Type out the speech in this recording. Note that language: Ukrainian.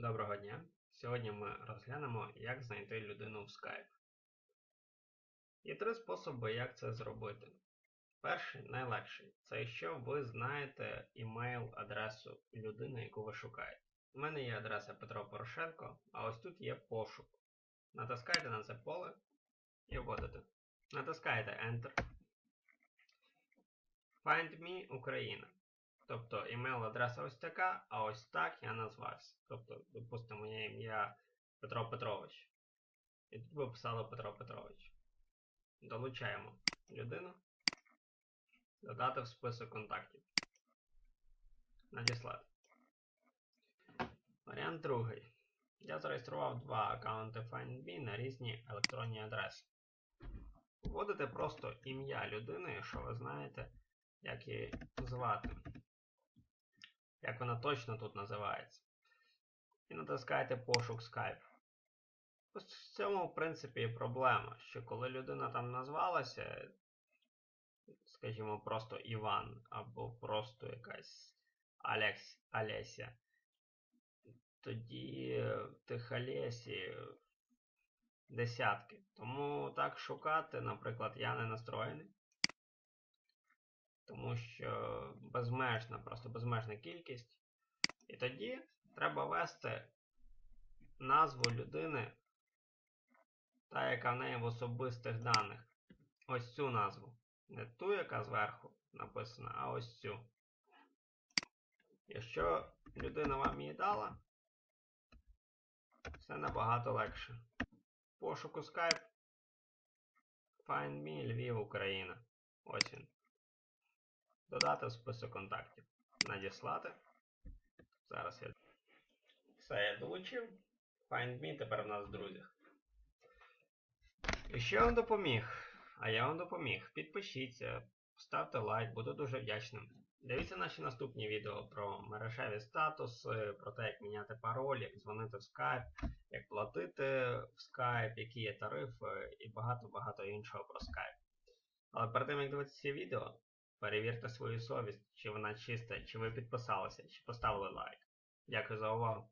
Доброго дня! Сьогодні ми розглянемо, як знайти людину в Skype. Є три способи, як це зробити. Перший, найлегший, це якщо ви знаєте імейл-адресу людини, яку ви шукаєте. У мене є адреса Петро Порошенко, а ось тут є пошук. Натискаєте на це поле і вводите. Натискаєте Enter. Find me Україна. Тобто імейл-адреса ось така, а ось так я назвався. Тобто, допустимо, моє ім'я Петро Петрович. І тут ви писали Петро Петрович. Долучаємо людину. Додати в список контактів. Надіслати. Варіант другий. Я зареєстрував два аккаунти FindMe на різні електронні адреси. Вводите просто ім'я людини, якщо ви знаєте, як її звати як вона точно тут називається. І натискаєте пошук Skype. Ось в цьому, в принципі, і проблема, що коли людина там назвалася, скажімо, просто Іван, або просто якась Алекс, Олеся, тоді тих Олесі десятки. Тому так шукати, наприклад, я не настроєний тому що безмежна, просто безмежна кількість. І тоді треба ввести назву людини, та, яка в неї в особистих даних. Ось цю назву. Не ту, яка зверху написана, а ось цю. Якщо людина вам її дала, все набагато легше. Пошуку Skype. Find me Львів, Україна. Ось він. Додати в список контактів. Надіслати. Зараз я. Все, я долучив. Find me тепер в нас в друзях. І що вам допоміг? А я вам допоміг. Підпишіться, ставте лайк, буду дуже вдячним. Дивіться наші наступні відео про мережеві статуси, про те, як міняти пароль, як дзвонити в Skype, як платити в Skype, які є тарифи і багато-багато іншого про Skype. Але перед тим, як дивитися ці відео, Перевірте свою совість, чи вона чиста, чи ви підписалися, чи поставили лайк. Дякую за увагу.